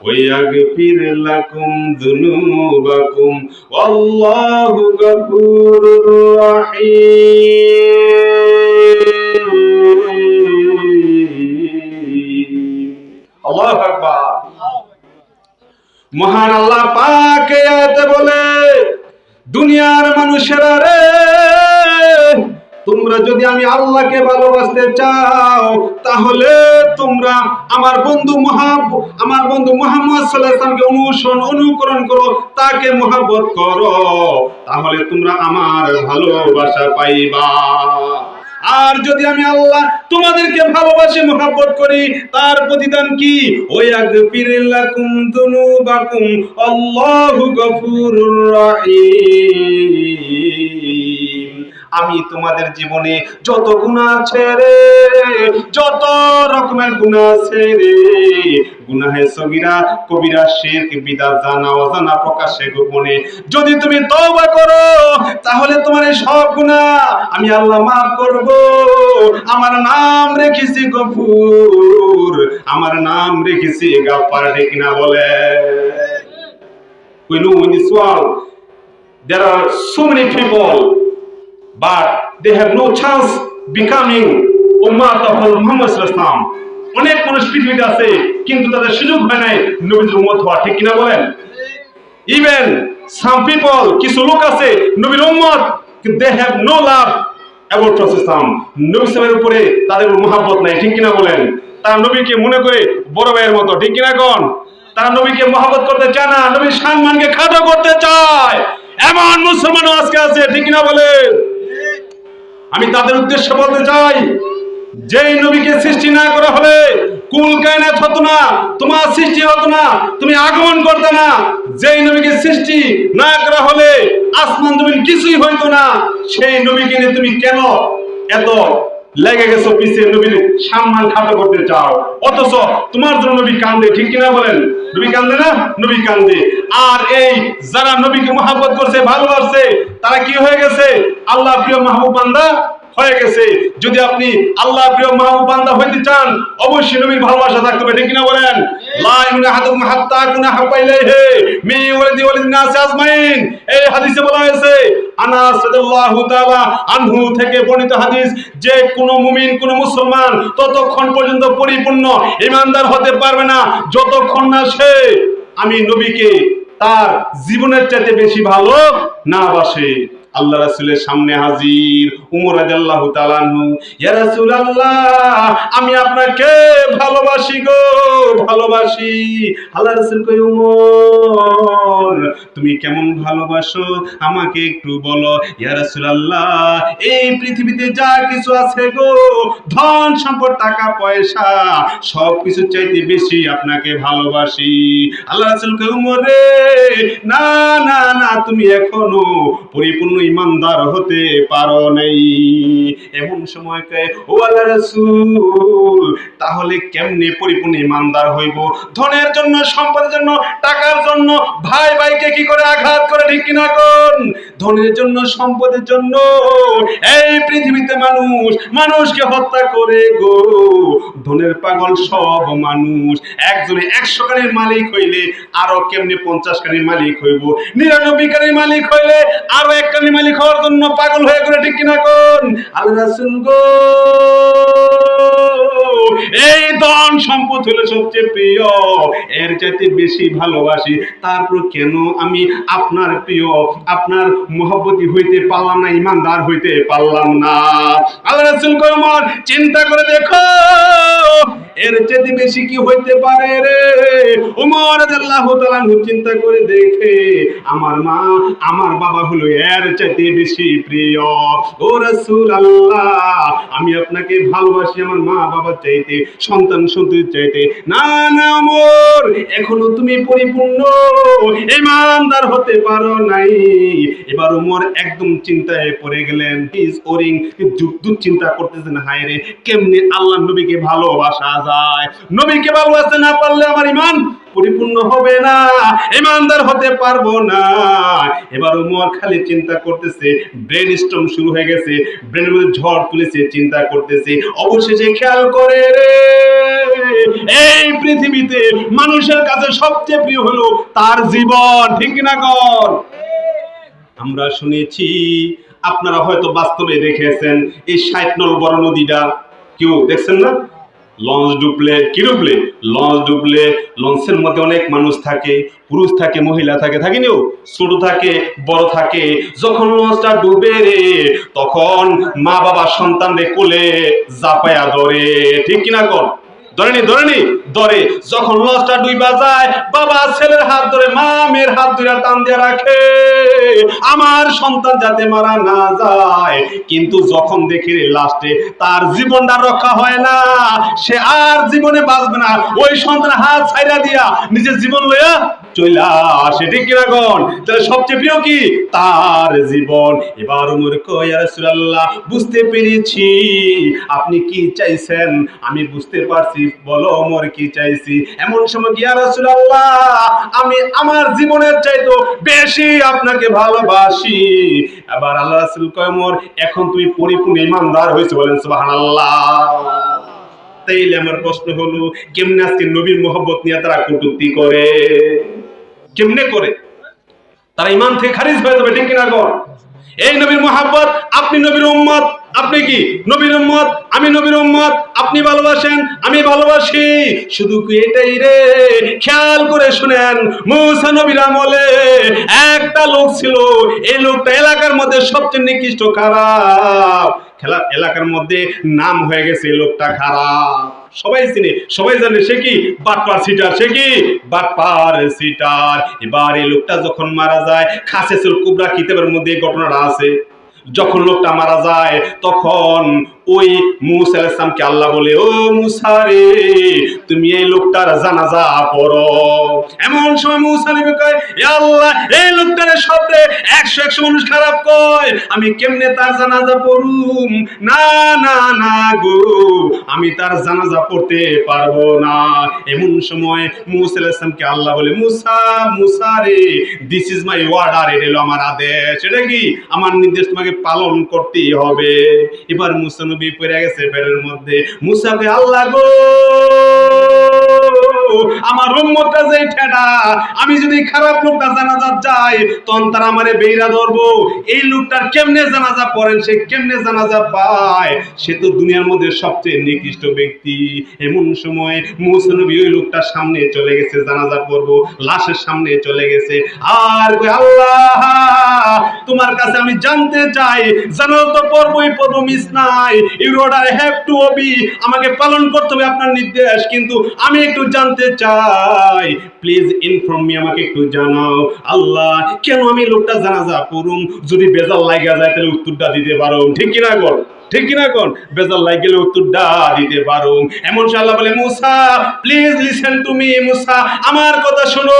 ويغفر لكم ذنوبكم والله غفور رحيم الله أكبر মহান আল্লাহ পাক এই আয়াতে বলে দুনিয়ার মানুষেরা রে তোমরা যদি আমি আল্লাহকে ভালোবাসতে চাও, তাহলে তোমরা আমার বন্ধু মহাব, আমার বন্ধু মোহাম্মদ সাল্লামকে অনুসরণ, অনুকরণ করো, তাকে মহব্বত করো। তাহলে তোমরা আমার ভালোবাসা পাইবা। আর যদি আমি আল্লাহ তোমাদেরকে ভালোবাসি, মহাব্বত করি, তার প্রতিদান কি? ওই আগফিরিল্লাকুম দুনুবাকুম, আল্লাহু গফুরুর রহিম। আমি তোমাদের জীবনে যত গুনাহ আছে রে, যত রকমের গুনাহ আছে রে। গুনাহে সগীরা, কবিরা, শিরক বিদা জানা, অজানা প্রকাশ্যে গোপনে। যদি তুমি তওবা করো, তাহলে তোমার সব গুনাহ আমি আল্লাহ মাফ করব। আমার নাম রেখেছি গফুর, আমার নাম রেখেছি গাফার ঠিক না বলে? We know in this world there are so many but they have no chance becoming ummah of Muhammad sallallahu অনেক মানুষ পৃথিবীতে আছে, কিন্তু তাদের সুযোগ হয় নাই নবীর উম্মত হওয়া, ঠিক কিনা বলেন? ইভেন সাম পিপল কিছু লোক আছে নবীর উম্মত they have no love about Islam নবী ইসলামের উপরে তাদের মহাব্বত নাই, ঠিক কিনা বলেন? তারা নবীকে মনে করে বড় ভাইয়ের মতো, ঠিক কিনা কোন? তারা নবীকে মহাব্বত করতে চায় না, নবীর সম্মানকে খাটো করতে চায়। এমন মুসলমানও আজকে আছে, ঠিক কিনা বলেন? আমি তাদের উদ্দেশ্যে বলতে চাই, যেই নবীকে সৃষ্টি না করা হলে কুল কায়নাত হতো না, তোমার সৃষ্টি হতো না, তুমি আগমন করতে না। যেই নবীকে সৃষ্টি না করা হলে আসমান জমিন কিছুই হইতো না, সেই নবীকে নিয়ে তুমি কেন এত লেগে গেছো পিছিয়ে নবীর সম্মান খাটো করতে চাও। অথচ তোমার জন্য নবী কান্দে, ঠিক কিনা বলেন? নবী কান্দে না? নবী কান্দে। আর এই যারা নবীকে মহাব্বত করছে, ভালোবাসছে, তারা কি হয়ে গেছে? আল্লাহ প্রিয় মাহবুব বান্দা হয়ে গেছে। যদি আপনি আল্লাহ প্রিয় মাহবুব বান্দা হইতে চান, অবশ্যই নবীর ভালোবাসা থাকতে হবে, ঠিক কিনা বলেন? লা ইউনা হাদুকুম হাত্তা কুনা হাব্বা ইলাইহি মি ওয়ালিদি ওয়ালিদিন নাস আজমাইন। এই হাদিসে বলা হয়েছে, আনাস রাদিয়াল্লাহু তাআলা আনহু থেকে বর্ণিত হাদিস, যে কোন মুমিন, কোন মুসলমান ততক্ষণ পর্যন্ত পরিপূর্ণ ইমানদার হতে পারবে না, যতক্ষণ না সে, আমি নবীকে তার জীবনের চাইতে বেশি ভালো না বাসে। আল্লাহ রাসূলের সামনে হাজির। উমর রাদিয়াল্লাহু তাআলা আনহু, ইয়া রাসূলুল্লাহ, আমি আপনাকে ভালোবাসি গো, ভালোবাসি। আল্লাহ রাসূল কই উমর, তুমি কেমন ভালোবাসো? আমাকে একটু বলো। ইয়া রাসূলুল্লাহ, এই পৃথিবীতে যা কিছু আছে গো, ধন, সম্পদ, টাকা, পয়সা, সব কিছু চাইতে বেশি আপনাকে ভালোবাসি। আল্লাহ রাসূল কই উমর রে, না না না, তুমি এখনও পরিপূর্ণ ইমানদার হতে পারো নাই। এমন সময় কয়ে ও আল্লাহ রাসূল, তাহলে কেমনে পরিপূর্ণ ইমানদার হইব? ধনের জন্য, সম্পদের জন্য, টাকার জন্য, ভাই ভাইকে কি করে আঘাত করে, ঠিক কিনা কোন? ধনের জন্য, সম্পদের জন্য, এই পৃথিবীতে মানুষ, মানুষকে হত্যা করে গো। ধনের পাগল সব মানুষ, একজনে একশো কানের মালিক হইলে আরও কেমনে পঞ্চাশ কানের মালিক হইব? নিরানব্বই কানির মালিক হইলে আরও এক কানির মালিক হওয়ার জন্য পাগল হয়ে করে ঠিক কিনা কোন? আল্লাহ গো, এই ধন সম্পদ হলো সবচেয়ে প্রিয়, এর চাইতে বেশি ভালোবাসি। তারপর কেন আমি আপনার প্রিয়, আপনার মহব্বতী হইতে পারলাম না, ইমানদার হইতে পারলাম না? আল্লাহ রাসূল কয় আমার চিন্তা করে দেখো, এর চাইতে বেশি কি হইতে পারে রে? উমর রাদিয়াল্লাহু তাআলা চিন্তা করে দেখে, আমার মা, আমার বাবা হলো এর চাইতে বেশি প্রিয়। ও রাসূল আল্লাহ আমি আপনাকে ভালোবাসি, আমার মা বাবার চাইতে, সন্তান সন্ততি চাইতে। না না আমর এখনও তুমি পরিপূর্ণ, ইমানদার হতে পারো নাই। এবার উমর একদম চিন্তায় পড়ে গেলেন হিজ ওরিং চিন্তা করতেছেন, হায় রে, কেমনি আল্লাহ নবীকে ভালোবাসা যায়? নবীকে ভালোবাসতে না পারলে আমার ইমান পরিপূর্ণ হবে না, ইমানদার হতে পারব না। এবার উমর খালি চিন্তা করতেছে ব্রেন স্টর্ম শুরু হয়ে গেছে ব্রেনের মধ্যে ঝড় তুলেছে, চিন্তা করতেছে, অবশেষে খেয়াল করে রে, এই পৃথিবীতে মানুষের কাছে সবচেয়ে প্রিয় হলো তার জীবন, ঠিক না কর আমরা শুনেছি, আপনারা হয়তো বাস্তবে দেখেছেন, এই ষাট নল বড় নদীটা কেউ দেখছেন না? লঞ্চ ডুবলে কি ডুবলে? লঞ্চ ডুবলে, লঞ্চের মধ্যে অনেক মানুষ থাকে, পুরুষ থাকে, মহিলা থাকে, থাকেনি ও? ছোট থাকে, বড় থাকে, যখন লঞ্চটা ডুবে রে, তখন মা বাবা সন্তানদের কোলে জাপায়া ধরে, ঠিক কিনা কর ধরেনি ধরেনি ধরে যখন লঞ্চটা ডুইবা যায় বাবা ছেলের হাত ধরে মা মেয়ের হাত ধরে টান দিয়ে রাখে। আমার সন্তান যাতে মারা না যায়। কিন্তু যখন দেখি লাস্টে, তার জীবনটা রক্ষা হয় না। সে আর জীবনে বাঁচবে না। ওই সন্তান হাত ছাইরা দিয়া নিজের জীবন লইয়া আপনি কি চাইছেন? আমি বুঝতে পারছি। বলো ওমর কি চাইছি? এমন সময় কি রাসূলুল্লাহ, আমি আমার জীবনের চাইতো বেশি আপনাকে ভালোবাসি। এবার আল্লাহ রাসূল কয় ওমর এখন তুমি পরিপূর্ণ ইমানদার হয়েছে বলেন, সুবহানাল্লাহ। তাইলে আমার প্রশ্ন হলো, কেমনে আজকে নবীর মোহব্বত নিয়ে তারা কটূক্তি করে? কেমনে করে? তারা ইমান থেকে খারিজ হয়ে যাবে ঠিক কিনা কর এই নবীর মোহাব্বত, আপনি নবীর উম্মত, আপনি কি? নবীর উম্মত, আমি নবীর উম্মত, আপনি ভালোবাসেন, আমি ভালোবাসি। শুধু কি এটাই রে? খেয়াল করে শুনেন, মুসা নবীর আমলে একটা লোক ছিল, এই লোকটা এলাকার মধ্যে সবচেয়ে নিকৃষ্ট, খারাপ। খেলা, এলাকার মধ্যে নাম হয়ে গেছে, এই লোকটা খারাপ। সবাই চিনে, সবাই জানে সে কি? বাটপার সিটার, সে কি? বাটপার সিটার। এবার এই লোকটা যখন মারা যায় খাসে চুল কুবরা কিতাবের মধ্যে ঘটনাটা আছে। যখন লোকটা মারা যায়, তখন ওই মুসা আলাইসালামকে আল্লাহ বলে, ও মুসা রে, তুমি এই লোকটার জানাজা পড়ো। এমন সময় মুসা নবী কয়, এ আল্লাহ, এই লোকটারে শব্দে একশো একশো মানুষ খারাপ কয়, আমি কেমনে তার জানাজা পড়ুম? না না না গো, আমি তার জানাজা পড়তে পারব না। এমন সময় মুসা আলাইসালামকে আল্লাহ বলে, মুসা মুসা রে দিস ইজ মাই অর্ডার এটা হলো আমার আদেশ। এটা কি? আমার নির্দেশ তোমাকে পালন করতেই হবে। এবার মুসা নবী পড়ে গেছে পেটের মধ্যে। মুসাকে আল্লাহ গো! আমার উম্মতটা যে ঠেডা, আমি যদি খারাপ লোকটা জানাজা যাই, তখন তারা আমারে বেইরা ধরবো। এই লোকটার কেমনে জানাজা পড়েন, সে কেমনে জানাজা পায়? সে তো দুনিয়ার মধ্যে সবচেয়ে নিকৃষ্ট ব্যক্তি। এমন সময় মুসা নবী ওই লোকটার সামনে চলে গেছে, জানাজা পড়ব, লাশের সামনে চলে গেছে। আর আল্লাহ, তোমার কাছে আমি জানতে চাই জানো তো পড়বই পড়ব মিস নাই। You order have to obey আমাকে পালন করতে হবে আপনার নির্দেশ। কিন্তু আমি একটু জানতে চাই। প্লিজ ইনফর্ম মি আমাকে একটু জানাও। আল্লাহ, কেন আমি লোকটা জানাজা পড়ুম যদি বেজাল লাগা যায়, তাহলে উত্তরটা দিতে পারো ঠিক কিনা কর ঠিক কিনা কোন? বেজাল লাগ গেলে উত্তরটা দিতে পারো এমন আল্লাহ বলে, Musa please listen to me Musa, আমার কথা শোনো।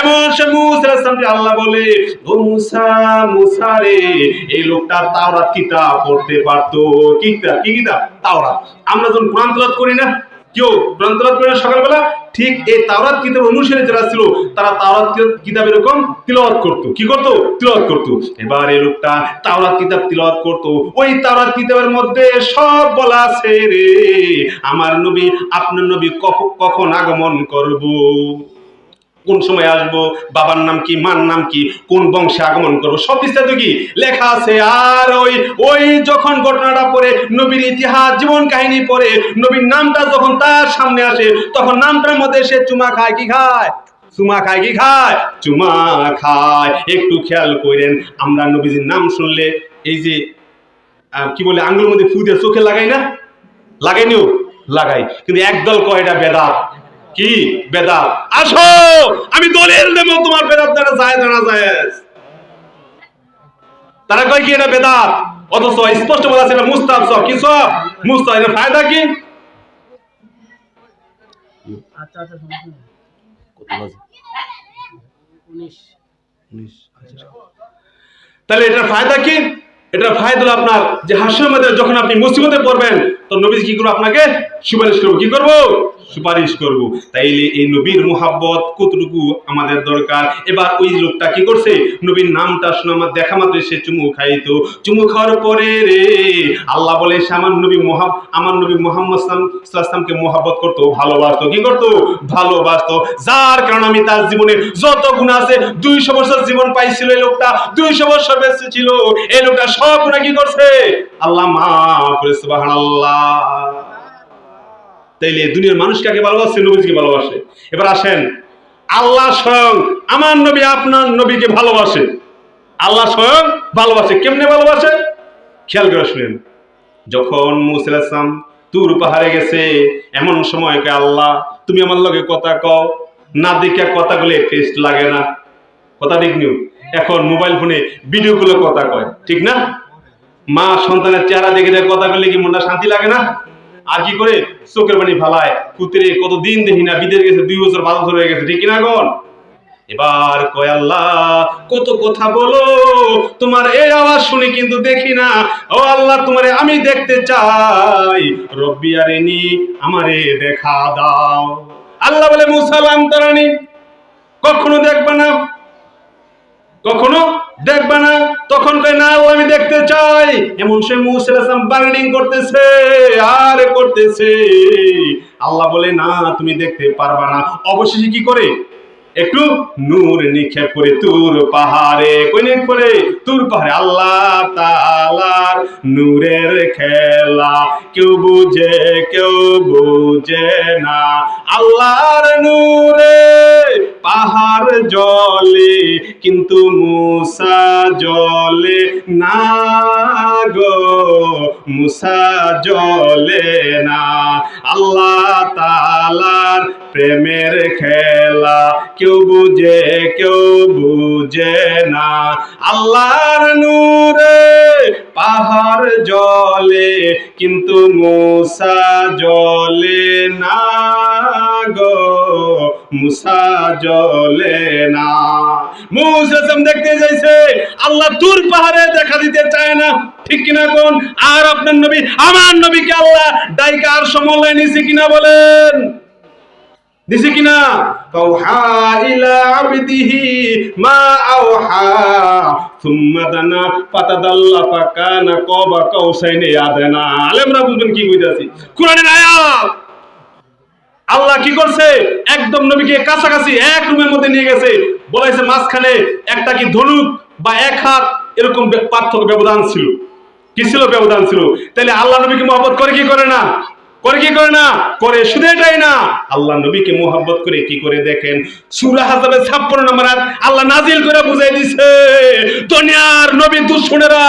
এমন সে মুসা আল্লাহ বলে, ও মুসা মুসা রে, এই লোকটা তাওরাত কিতাব পড়তে পারতো। কিতাব? কি কিতাব? তাওরাত। আমরা যখন কোরআন তেলাওয়াত করি না কেউ কোরআন তেলাওয়াত করে সকালবেলা, ঠিক এই তাওরাত কিতাব অনুসারে যারা ছিল, তারা তাওরাত কিতাব এরকম তিলওয়াত করতো। কি করতো? তিলওয়াত করতো। এবার এই লোকটা তাওরাত কিতাব তিলওয়াত করতো। ওই তাওরাত কিতাবের মধ্যে সব বলা আছে রে। আমার নবী, আপনার নবী কখ- কখন আগমন করব? কোন সময় আসব, বাবার নাম কি, মার নাম কি, কোন বংশে আগমন করব, সব বিস্তারিত কি? লেখা আছে, আর ওই ওই যখন ঘটনাটা পড়ে নবীর ইতিহাস, জীবন কাহিনী পড়ে নবীর নামটা যখন তার সামনে আসে, তখন নামটার মধ্যে সে চুমা খায়, কি খায়? চুমা খায়, কি খায়? চুমা খায়। একটু খেয়াল করেন, আমরা নবীজির নাম শুনলে, এই যে কি বলে, আঙ্গুলের মধ্যে ফু দিয়ে চোখে লাগাই না? লাগাইনিও? লাগাই। কিন্তু একদল কয়, এটা বেদাত। কি? বেদাত। আসো! আমি দলের দেব তোমার বেদাত দ্বারা যায় না যায় তারা কয় কি এটা বেদাত? অথচ স্পষ্ট বলা আছে এটা মুস্তাব সব কি সব মুস্তাব এর ফায়দা কি? আচ্ছা আচ্ছা আচ্ছা তাহলে এটার ফায়দা কি? এটার ফায়দা আপনার যে হাসির মধ্যে যখন আপনি মুসিবতে পড়বেন তো নবী কি করব আপনাকে? সুপারিশ করব। কি করব? সুপারিশ করব। তাইলে এই নবীর মোহাব্বত কতটুকু আমাদের দরকার? এবার ওই লোকটা কি করছে? নবীর নামটা শুনে আমার দেখা মাত্র সে চুমু খাইতো। চুমু খাওয়ার পরে রে, আল্লাহ বলে সে আমার নবী মোহাব, আমার নবী মোহাম্মদ সাল্লামকে মোহাব্বত করতো, ভালোবাসতো। কি করতো? ভালোবাসতো। যার কারণে আমি তার জীবনে যত গুণ আছে, দুইশো বছর জীবন পাইছিল এই লোকটা, দুইশো বছর বেঁচে ছিল। এই লোকটা সব গুণা কি করছে? আল্লাহ মা করে, সুবহানাল্লাহ। তাইলে দুনিয়ার মানুষ কাকে ভালোবাসে? নবীজিকে ভালোবাসে। এবার আসেন, আল্লাহ স্বয়ং আমার নবী আপনার নবীকে ভালোবাসে। আল্লাহ স্বয়ং ভালোবাসে। কেমনে ভালোবাসে? খেয়াল করে শুনেন। যখন মুসা ইসলাম তুর পাহাড়ে গেছে, এমন সময়কে আল্লাহ, তুমি আমার লগে কথা কও। না দেখে কথাগুলো টেস্ট লাগে না। কথা ঠিক এখন মোবাইল ফোনে ভিডিও গুলো কথা কয়। ঠিক না? মা সন্তানের চেহারা দেখে কথা বললে কি মনটা শান্তি লাগে না? আর কি করে? চোখের পানি ফালায়। কুতিরে কত দিন দেখি না, বিদেশ গেছে, দুই বছর, পাঁচ বছর হয়ে গেছে, ঠিক কিনা গন এবার কয় আল্লাহ, কত কথা বলো, তোমার এই আওয়াজ শুনে কিন্তু দেখি না। ও আল্লাহ, তোমারে আমি দেখতে চাই। রব্বি আরেনি, আমারে দেখা দাও। আল্লাহ বলে মুসালাম তারানি, কখনো দেখবে না? কখনো দেখবে না, তখন কয়, না ও, আমি দেখতে চাই। এমন সে মুসালাম বার্নিং করতেছে, আর করতেছে। আল্লাহ বলে, না, তুমি দেখতে পারবা না। অবশেষে কি করে? একটু নূর নিক্ষেপ করে তুর পাহাড়ে নিক্ষেপ করে তুর পাহাড়ে, আল্লাহ তালার নূরের খেলা। কেউ বুঝে কেউ বুঝে না। আল্লাহর নূরে পাহাড় জলে, কিন্তু মুসা জলে না গো। মুসা জলে না। আল্লাহ তালার প্রেমের খেলা। কেউ বুঝে কেউ বুঝে না। আল্লাহর নূরে পাহাড় জলে, কিন্তু মুসা জলে না গো। মুসা জলে না। মুসাসম দেখতে যাইছে, আল্লাহ দূর পাহাড়ে দেখা দিতে চায় না। ঠিক কিনা কোন? আর আপনার নবী, আমার নবীকে আল্লাহ ডাইকার আর সমলে নিছে কিনা বলেন। দিছে কিনা? ইলা মা দানা কবা আলেমরা বুঝবেন কি কইতাছি। কোরআনের আয়াত। আল্লাহ কি করছে? একদম নবীকে কাছাকাছি এক রুমের মধ্যে নিয়ে গেছে। বলাইছে মাঝখানে একটা কি ধনুক বা এক হাত এরকম পার্থক্য ব্যবধান ছিল। কি ছিল ব্যবধান ছিল? তাহলে আল্লাহ নবীকে মোহাম্মত করে কি করে না? করে কি করে না? করে শুধু এটাই না। আল্লাহ নবীকে মোহাম্মত করে কি করে দেখেন? সুরা হাজাবের ছাপ্পান্ন নম্বর আল্লাহ নাজিল করে বুঝাই দিছে, দুনিয়ার নবী দুশ্মনেরা,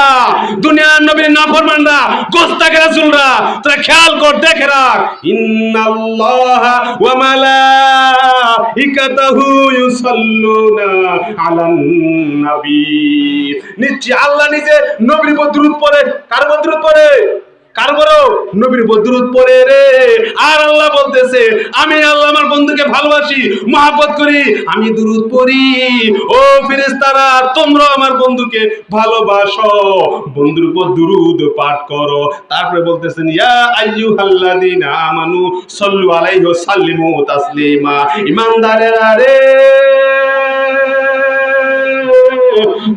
দুনিয়ার নবীর নাফরমানরা গোস্তাকে রাসূলরা, তোরা খেয়াল কর, দেখে রাখ। ইন্নাল্লাহা ওয়া মালাইকাতাহু ইউসাল্লুনা আলান নবী। নিশ্চয় আল্লাহ নিজে নবীর উপর দুরূদ পড়ে। কার উপর দুরূদ পড়ে? কার বড়? নবীর উপর দুরূদ পড়ে রে। আর আল্লাহ বলতেছে, আমি আল্লাহ আমার বন্ধুকে ভালোবাসি, মহাব্বত করি, আমি দুরূদ পড়ি। ও ফেরেশতারা তোমরা আমার বন্ধুকে ভালোবাসো। বন্ধুর উপর দুরূদ পাঠ করো। তারপরে বলতেছেন, ইয়া আইয়ুহাল্লাযীনা আমানু সাল্লু আলাইহি সাল্লিমু তাসলিমা। ইমানদারেরা রে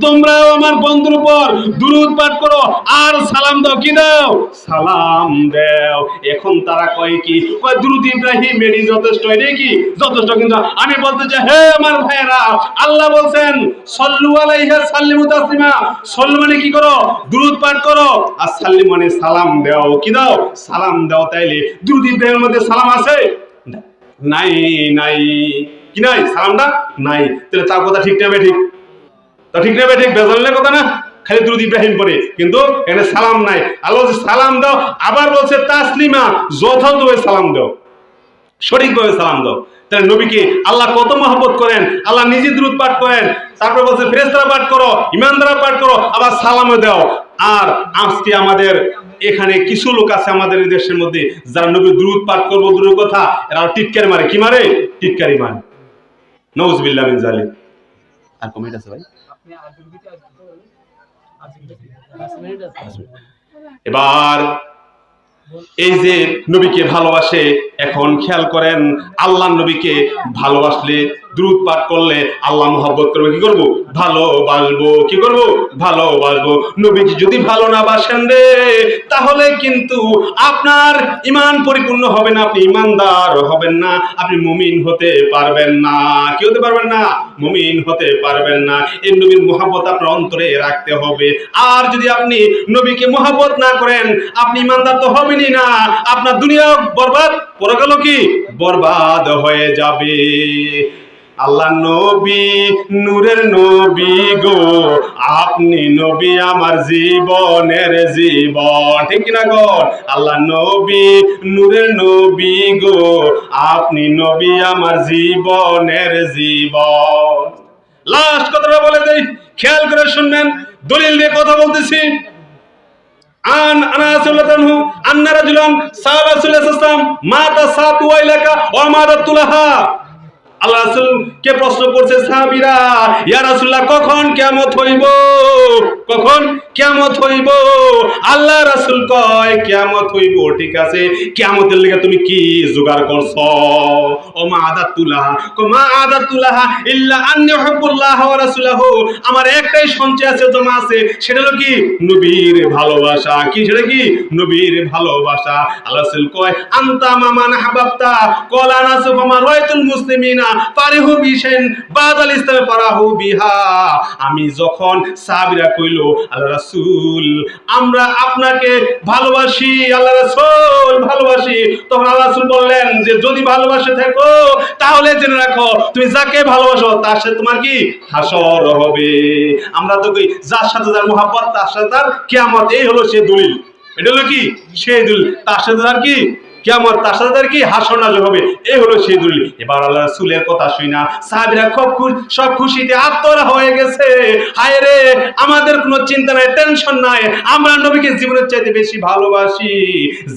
তোমরাও আমার বন্ধুর উপর দুরুদ পাঠ করো। আর সালাম দাও, কি দাও? সালাম দাও। এখন তারা কয় কি? কয়, দুরুদ ইব্রাহিম এরই যথেষ্ট এটাই কি যথেষ্ট, কিন্তু আমি বলতে চাই, হে আমার ভাইয়েরা, আল্লাহ বলছেন, সল্লু আলাইহি সাল্লিমু তাসলিমা। সল্লু মানে কি করো? দুরুদ পাঠ করো। আর সাল্লিম মানে সালাম দাও। কি দাও? সালাম দাও তাইলে। দুরুদ ইব্রাহিমের মধ্যে সালাম আছে? নাই নাই। কি নাই? সালামটা নাই। তাহলে তার কথা ঠিক নেবে ঠিক? তা ঠিক নেবে ঠিক বেজালের কথা না? খালি দুরুদ ইব্রাহিম পরে। কিন্তু এখানে সালাম নাই। আল্লাহ সালাম দাও। আবার বলছে, তাসলিমা, যথাযথভাবে সালাম দাও। সঠিকভাবে সালাম দাও। তাহলে নবীকে আল্লাহ কত মহব্বত করেন? আল্লাহ নিজে দূরত পাঠ করেন। তারপর বলছে ফেরেস্তারা পাঠ করো ইমানদারা পাঠ করো, আবার সালামও দাও। আর আজকে আমাদের এখানে কিছু লোক আছে আমাদের দেশের মধ্যে, যারা নবী দ্রুত পাঠ করব, দূরের কথা, এরা টিটকারি মারে। কি মারে? টিটকারি মারে। নজবিল্লা মিন আর কমেন্ট আছে ভাই? এবার এই যে নবীকে ভালোবাসে এখন খেয়াল করেন আল্লাহ নবীকে ভালোবাসলে দ্রুত পাঠ করলে আল্লাহ মহব্বত করবে, কি করব? ভালোবাসবো কি করব? ভালোবাসবো নবীকে যদি ভালো না বাসেন রে, তাহলে কিন্তু আপনার ইমান পরিপূর্ণ হবে না, আপনি ইমানদার হবেন না, আপনি মুমিন হতে পারবেন না। কি হতে পারবেন না? মুমিন হতে পারবেন না। এই নবীর মহাব্বত আপনার অন্তরে রাখতে হবে। আর যদি আপনি নবীকে মহাব্বত না করেন, আপনি ইমানদার তো হবেনই না। আপনার দুনিয়া বরবাদ, পরকালও কি বরবাদ হয়ে যাবে। আল্লাহ নবী, নূরের নবী গো। আপনি নবী আমার জীবনের জীবন। ঠিক কিনা গো? আল্লাহ নবী, নূরের নবী গো। আপনি নবী আমার জীবনের জীবন। লাস্ট কথাটা বলে দেই, খেয়াল করে শুনবেন, দলিল দিয়ে কথা বলতেছি। আন আনাস রাদিয়াল্লাহু আন্না রাজুলান সাআলা রাসূলুল্লাহ মাতা সাতু ওয়াইলাকা ওয়া মাদাতুলাহা আল্লাহ রাসুল কে প্রশ্ন করছে সাহাবিরা ইয়া রাসুল্লাহ কখন কেমত হইব? কখন? কিয়ামত হইব। আল্লাহ রাসূল কয়, কিয়ামত হইব, ঠিক আছে? কিয়ামতের লেগে তুমি কি জোগাড় করছ? ও মা আদাতুলাহা কো মা আদাতুলাহা ইল্লা আন্নি হুব্বুল্লাহ ওয়া রাসূলুহু। আমার একটাই সঞ্চয় আছে, জমা আছে, সেটা হলো কি? নবীর ভালোবাসা। কি, সেটা কি? নবীর ভালোবাসা। আল্লাহ রাসূল কয়, আনতা মামান হাবাবতা কলা নাসু ফামা রাইতুল মুসলিমিনা। ফারিহু বিশেন, বাদাল ইসলামে ফারাহু বিহা। আমি যখন সাহাবীরা কইলো আল্লাহ রাসূল, আমরা আপনাকে ভালোবাসি, আল্লাহ রাসূল ভালোবাসি। তখন আল্লাহ রাসূল বললেন যে, যদি ভালোবাসে থাকো, তাহলে জেনে রাখো, তুমি যাকে ভালোবাসো, তার সাথে তোমার কি হাসর হবে? আমরা তো কই, যার সাথে যার মোহাব্বত, তার সাথে তার কিয়ামত, এই হলো সে দলিল। এটা হলো কি? সেই দলিল। তার সাথে তার কি কেমন তার কি? হবে। এই হলো সেই দলিল। এবার আল্লাহ রাসূলের কথা শুই না। সাহাবীরা খুব সব খুশিতে আত্মরা হয়ে গেছে। হায় রে, আমাদের কোনো চিন্তা নাই, টেনশন নাই। আমরা নবীকে জীবনের চাইতে বেশি ভালোবাসি।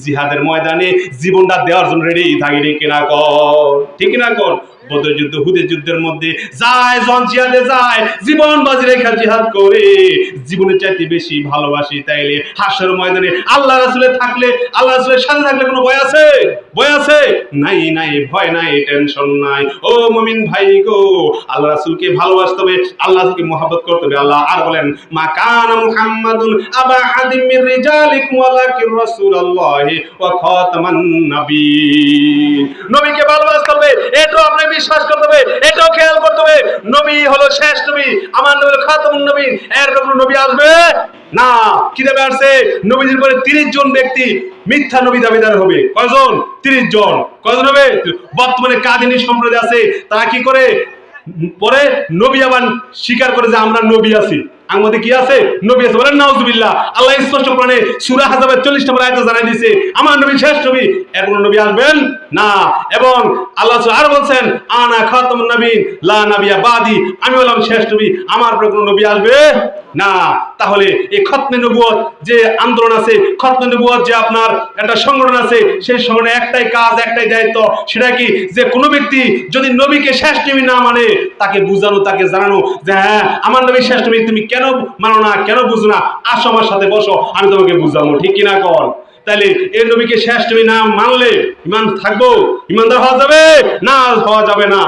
জিহাদের ময়দানে জীবনটা দেওয়ার জন্য রেডি থাকি ঠিক কিনা কর? ঠিক না কর? বদর যুদ্ধ হুদের যুদ্ধের মধ্যে যায়, জন জিহাদে যায়, জীবন বাজি রেখা জিহাদ করে। জীবনের চাইতে বেশি ভালোবাসি তাইলে হাসর ময়দানে আল্লাহ রাসূলে থাকলে, আল্লাহ রাসূলের সাথে থাকলে কোনো ভয় আছে? ভয় আছে? নাই নাই, ভয় নাই টেনশন নাই। ও মুমিন ভাই গো, আল্লাহ রাসূলকে ভালোবাসতে হবে, আল্লাহ রাসূলকে মহব্বত করতে হবে। আল্লাহ আর বলেন, মা কানা মুহাম্মাদুন আবা হাদিম মির রিজালিকুম ওয়ালাকিন রাসূলুল্লাহি ওয়া খাতামান নবীন নবীকে ভালোবাসতে হবে, এটাও আপনি বিশ্বাস করতে হবে, এটাও খেয়াল করতে হবে। নবী হলো শেষ নবী, আমার নবী খাতম নবীন এর কখনো নবী আসবে? না, কি দেবে আসছে? নবীজির পরে তিরিশ জন ব্যক্তি মিথ্যা নবী দাবিদার হবে। কয়জন? তিরিশ জন। কয়জন হবে? বর্তমানে কাদিনী সম্প্রদায় আছে, তারা কি করে? পরে নবী আবার স্বীকার করে যে আমরা নবী আছি। আমাদের কি আছে? নবী আছে, বলেন, নাউজুবিল্লাহ, আল্লাহ স্পষ্ট প্রাণে সূরা হাজাবের 40 নম্বর আয়াতে জানাই দিয়েছে, আমার নবী শেষ নবী এর কোন নবী আসবেন না। এবং আল্লাহ আর বলছেন, আনা খাতামুন নবীন, লা নাবিয়া বাদি। আমি হলাম শেষ নবী, আমার পরে কোন নবী আসবে না। তাহলে এই খতমে নবুয়ত যে আন্দোলন আছে, খতমে নবুয়ত যে আপনার একটা সংগঠন আছে, সেই সংগঠনে একটাই কাজ, একটাই দায়িত্ব, সেটা কি? যে কোনো ব্যক্তি যদি নবীকে শেষ নবী না মানে তাকে বুঝানো, তাকে জানানো যে হ্যাঁ আমার নবী শেষ নবী, তুমি কেন মানো না, কেন বুঝো না? আসো আমার সাথে, বসো, আমি তোমাকে বুঝাবো, ঠিক কিনা কর তাহলে এই নবীকে শেষ তুমি না মানলে? ইমান থাকব? ইমানদার হওয়া যাবে? না, হওয়া যাবে না।